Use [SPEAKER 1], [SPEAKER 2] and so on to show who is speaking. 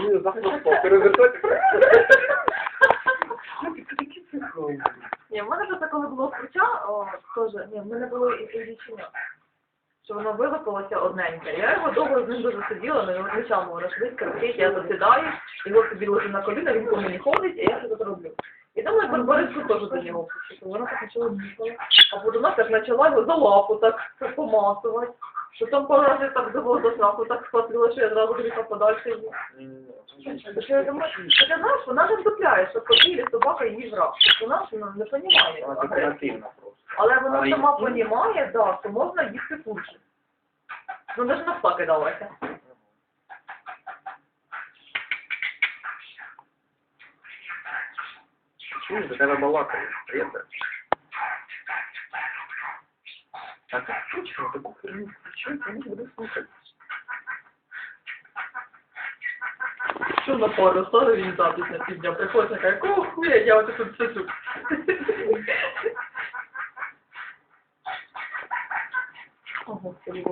[SPEAKER 1] Вони завтра спати, результаті
[SPEAKER 2] Ні, в мене просто коли було курча, о, теж, ні, в мене було і дівчиня. Що воно вилупилося одненьке. Я його довго з ним дуже сиділа, його ночами воно швидко кричить, я засідаю, його собі лежу на коліна, він по мені ходить, і я щось роблю. І думаю, Барбариску теж до нього пустити. Вона так почала бігати. А потім вона так почала його за лапу так помасувати. Що там пару разів так до до страху так схватила, що я зразу гріха подальше її. Що я думаю, що ти знаєш, вона не вдупляє, що кобілі собака її враг. Вона ж не розуміє.
[SPEAKER 1] Вона декоративна просто.
[SPEAKER 2] Але вона сама розуміє, да, що можна їсти курчі. Ну, не ж навпаки далася.
[SPEAKER 1] Чуєш, до тебе балакають, приємно. А ти скучно, таку херню включай, я не буду слушать?
[SPEAKER 2] Що на пару ставив він запис на півдня, приходить, така, якого хуя, я оце тут сиджу. О, Господи Боже.